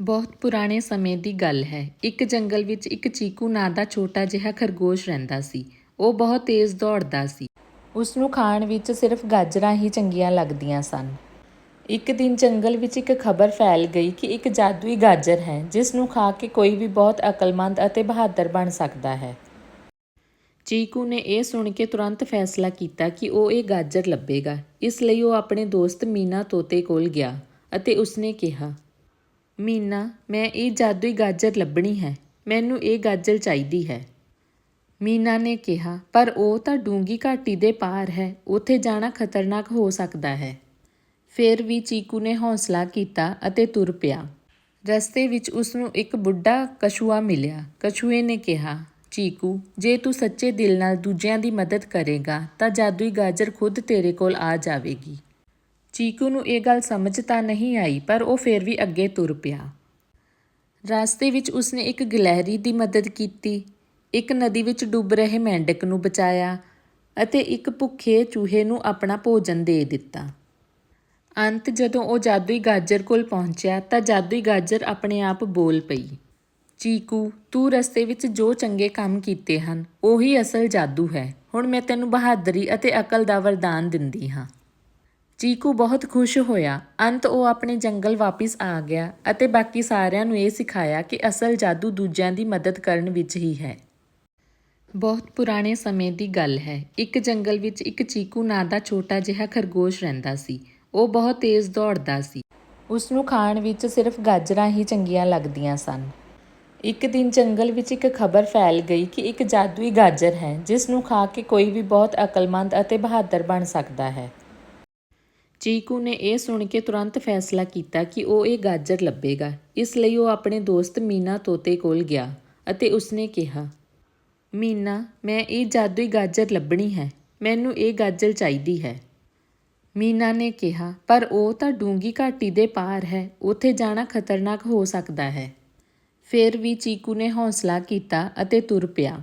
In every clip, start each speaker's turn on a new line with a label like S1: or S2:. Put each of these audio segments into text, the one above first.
S1: ਬਹੁਤ ਪੁਰਾਣੇ ਸਮੇਂ ਦੀ ਗੱਲ ਹੈ। ਇੱਕ ਜੰਗਲ ਵਿੱਚ ਇੱਕ ਚੀਕੂ ਨਾਂ ਦਾ ਛੋਟਾ ਜਿਹਾ ਖਰਗੋਸ਼ ਰਹਿੰਦਾ ਸੀ। ਉਹ ਬਹੁਤ ਤੇਜ਼ ਦੌੜਦਾ ਸੀ। ਉਸ ਨੂੰ ਖਾਣ ਵਿੱਚ ਸਿਰਫ ਗਾਜਰਾਂ ਹੀ ਚੰਗੀਆਂ ਲੱਗਦੀਆਂ ਸਨ। ਇੱਕ ਦਿਨ ਜੰਗਲ ਵਿੱਚ ਇੱਕ ਖਬਰ ਫੈਲ ਗਈ ਕਿ ਇੱਕ ਜਾਦੂਈ ਗਾਜਰ ਹੈ, ਜਿਸ ਨੂੰ ਖਾ ਕੇ ਕੋਈ ਵੀ ਬਹੁਤ ਅਕਲਮੰਦ ਅਤੇ ਬਹਾਦਰ ਬਣ ਸਕਦਾ ਹੈ। ਚੀਕੂ ਨੇ ਇਹ ਸੁਣ ਕੇ ਤੁਰੰਤ ਫੈਸਲਾ ਕੀਤਾ ਕਿ ਉਹ ਇਹ ਗਾਜਰ ਲੱਭੇਗਾ। ਇਸ ਲਈ ਉਹ ਆਪਣੇ ਦੋਸਤ ਮੀਨਾ ਤੋਤੇ ਕੋਲ ਗਿਆ ਅਤੇ ਉਸਨੇ ਕਿਹਾ ਮੀਨਾ, ਮੈਂ ਇਹ ਜਾਦੂਈ ਗਾਜਰ ਲੱਭਣੀ ਹੈ। ਮੈਨੂੰ ਇਹ ਗਾਜਰ ਚਾਹੀਦੀ ਹੈ। ਮੀਨਾ ਨੇ ਕਿਹਾ, ਪਰ ਉਹ ਤਾਂ ਡੂੰਗੀ ਘਾਟੀ ਦੇ ਪਾਰ ਹੈ। ਉੱਥੇ ਜਾਣਾ ਖਤਰਨਾਕ ਹੋ ਸਕਦਾ ਹੈ। ਫਿਰ ਵੀ ਚੀਕੂ ਨੇ ਹੌਸਲਾ ਕੀਤਾ ਅਤੇ ਤੁਰ ਪਿਆ। ਰਸਤੇ ਵਿੱਚ ਉਸ ਨੂੰ ਇੱਕ ਬੁੱਢਾ ਕਛੂਆ ਮਿਲਿਆ। ਕਛੂਏ ਨੇ ਕਿਹਾ, ਚੀਕੂ, ਜੇ ਤੂੰ ਸੱਚੇ ਦਿਲ ਨਾਲ ਦੂਜਿਆਂ ਦੀ ਮਦਦ ਕਰੇਗਾ, ਤਾਂ ਜਾਦੂਈ ਗਾਜਰ ਖੁਦ ਤੇਰੇ ਕੋਲ ਆ ਜਾਵੇਗੀ। ਚੀਕੂ ਨੂੰ ਇਹ ਗੱਲ ਸਮਝ ਤਾਂ ਨਹੀਂ ਆਈ, ਪਰ ਉਹ ਫਿਰ ਵੀ ਅੱਗੇ ਤੁਰ ਪਿਆ। ਰਸਤੇ ਵਿੱਚ ਉਸਨੇ ਇੱਕ ਗਲਹਿਰੀ ਦੀ ਮਦਦ ਕੀਤੀ। ਇੱਕ ਨਦੀ ਵਿੱਚ ਡੁੱਬ ਰਹੇ ਮੈਂਢਕ ਨੂੰ ਬਚਾਇਆ ਅਤੇ ਇੱਕ ਭੁੱਖੇ ਚੂਹੇ ਨੂੰ ਆਪਣਾ ਭੋਜਨ ਦੇ ਦਿੱਤਾ। ਅੰਤ ਜਦੋਂ ਉਹ ਜਾਦੂਈ ਗਾਜਰ ਕੋਲ ਪਹੁੰਚਿਆ, ਤਾਂ ਜਾਦੂਈ ਗਾਜਰ ਆਪਣੇ ਆਪ ਬੋਲ ਪਈ, ਚੀਕੂ, ਤੂੰ ਰਸਤੇ ਵਿੱਚ ਜੋ ਚੰਗੇ ਕੰਮ ਕੀਤੇ ਹਨ, ਉਹੀ ਅਸਲ ਜਾਦੂ ਹੈ। ਹੁਣ ਮੈਂ ਤੈਨੂੰ ਬਹਾਦਰੀ ਅਤੇ ਅਕਲ ਦਾ ਵਰਦਾਨ ਦਿੰਦੀ ਹਾਂ। ਚੀਕੂ ਬਹੁਤ ਖੁਸ਼ ਹੋਇਆ। ਅੰਤ ਉਹ ਆਪਣੇ ਜੰਗਲ ਵਾਪਸ ਆ ਗਿਆ ਅਤੇ ਬਾਕੀ ਸਾਰਿਆਂ ਨੂੰ ਇਹ ਸਿਖਾਇਆ ਕਿ ਅਸਲ ਜਾਦੂ ਦੂਜਿਆਂ ਦੀ ਮਦਦ ਕਰਨ ਵਿੱਚ ਹੀ ਹੈ। ਬਹੁਤ ਪੁਰਾਣੇ ਸਮੇਂ ਦੀ ਗੱਲ ਹੈ। ਇੱਕ ਜੰਗਲ ਵਿੱਚ ਇੱਕ ਚੀਕੂ ਨਾਂ ਦਾ ਛੋਟਾ ਜਿਹਾ ਖਰਗੋਸ਼ ਰਹਿੰਦਾ ਸੀ। ਉਹ ਬਹੁਤ ਤੇਜ਼ ਦੌੜਦਾ ਸੀ। ਉਸ ਨੂੰ ਖਾਣ ਵਿੱਚ ਸਿਰਫ ਗਾਜਰਾਂ ਹੀ ਚੰਗੀਆਂ ਲੱਗਦੀਆਂ ਸਨ। ਇੱਕ ਦਿਨ ਜੰਗਲ ਵਿੱਚ ਇੱਕ ਖਬਰ ਫੈਲ ਗਈ ਕਿ ਇੱਕ ਜਾਦੂਈ ਗਾਜਰ ਹੈ, ਜਿਸ ਨੂੰ ਖਾ ਕੇ ਕੋਈ ਵੀ ਬਹੁਤ ਅਕਲਮੰਦ ਅਤੇ ਬਹਾਦਰ ਬਣ ਸਕਦਾ ਹੈ। ਚੀਕੂ ਨੇ ਇਹ ਸੁਣ ਕੇ ਤੁਰੰਤ ਫੈਸਲਾ ਕੀਤਾ ਕਿ ਉਹ ਇਹ ਗਾਜਰ ਲੱਭੇਗਾ। ਇਸ ਲਈ ਉਹ ਆਪਣੇ ਦੋਸਤ ਮੀਨਾ ਤੋਤੇ ਕੋਲ ਗਿਆ ਅਤੇ ਉਸਨੇ ਕਿਹਾ, ਮੀਨਾ, ਮੈਂ ਇਹ ਜਾਦੂਈ ਗਾਜਰ ਲੱਭਣੀ ਹੈ। ਮੈਨੂੰ ਇਹ ਗਾਜਰ ਚਾਹੀਦੀ ਹੈ। ਮੀਨਾ ਨੇ ਕਿਹਾ, ਪਰ ਉਹ ਤਾਂ ਡੂੰਗੀ ਘਾਟੀ ਦੇ ਪਾਰ ਹੈ। ਉੱਥੇ ਜਾਣਾ ਖਤਰਨਾਕ ਹੋ ਸਕਦਾ ਹੈ। ਫਿਰ ਵੀ ਚੀਕੂ ਨੇ ਹੌਸਲਾ ਕੀਤਾ ਅਤੇ ਤੁਰ ਪਿਆ।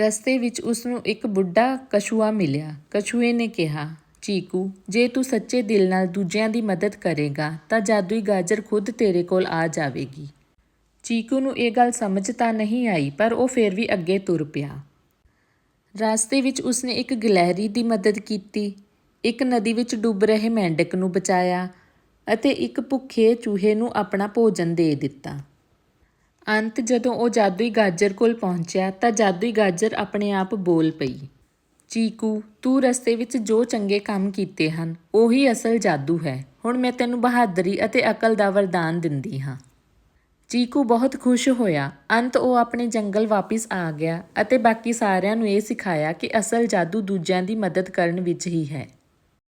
S1: ਰਸਤੇ ਵਿੱਚ ਉਸ ਨੂੰ ਇੱਕ ਬੁੱਢਾ ਕਛੂਆ ਮਿਲਿਆ। ਕਛੂਏ ਨੇ ਕਿਹਾ ਚੀਕੂ, ਜੇ ਤੂੰ ਸੱਚੇ ਦਿਲ ਨਾਲ ਦੂਜਿਆਂ ਦੀ ਮਦਦ ਕਰੇਗਾ, ਤਾਂ ਜਾਦੂਈ ਗਾਜਰ ਖੁਦ ਤੇਰੇ ਕੋਲ ਆ ਜਾਵੇਗੀ। ਚੀਕੂ ਨੂੰ ਇਹ ਗੱਲ ਸਮਝ ਤਾਂ ਨਹੀਂ ਆਈ, ਪਰ ਉਹ ਫਿਰ ਵੀ ਅੱਗੇ ਤੁਰ ਪਿਆ। ਰਸਤੇ ਵਿੱਚ ਉਸਨੇ ਇੱਕ ਗਲਹਿਰੀ ਦੀ ਮਦਦ ਕੀਤੀ। ਇੱਕ ਨਦੀ ਵਿੱਚ ਡੁੱਬ ਰਹੇ ਮੈਂਢਕ ਨੂੰ ਬਚਾਇਆ ਅਤੇ ਇੱਕ ਭੁੱਖੇ ਚੂਹੇ ਨੂੰ ਆਪਣਾ ਭੋਜਨ ਦੇ ਦਿੱਤਾ। ਅੰਤ ਜਦੋਂ ਉਹ ਜਾਦੂਈ ਗਾਜਰ ਕੋਲ ਪਹੁੰਚਿਆ, ਤਾਂ ਜਾਦੂਈ ਗਾਜਰ ਆਪਣੇ ਆਪ ਬੋਲ ਪਈ। ਚੀਕੂ, ਤੂੰ ਰਸਤੇ ਵਿੱਚ ਜੋ ਚੰਗੇ ਕੰਮ ਕੀਤੇ ਹਨ, ਉਹੀ ਅਸਲ ਜਾਦੂ ਹੈ। ਹੁਣ ਮੈਂ ਤੈਨੂੰ ਬਹਾਦਰੀ ਅਤੇ ਅਕਲ ਦਾ ਵਰਦਾਨ ਦਿੰਦੀ ਹਾਂ। ਚੀਕੂ ਬਹੁਤ ਖੁਸ਼ ਹੋਇਆ। ਅੰਤ ਉਹ ਆਪਣੇ ਜੰਗਲ ਵਾਪਸ ਆ ਗਿਆ ਅਤੇ ਬਾਕੀ ਸਾਰਿਆਂ ਨੂੰ ਇਹ ਸਿਖਾਇਆ ਕਿ ਅਸਲ ਜਾਦੂ ਦੂਜਿਆਂ ਦੀ ਮਦਦ ਕਰਨ ਵਿੱਚ ਹੀ ਹੈ।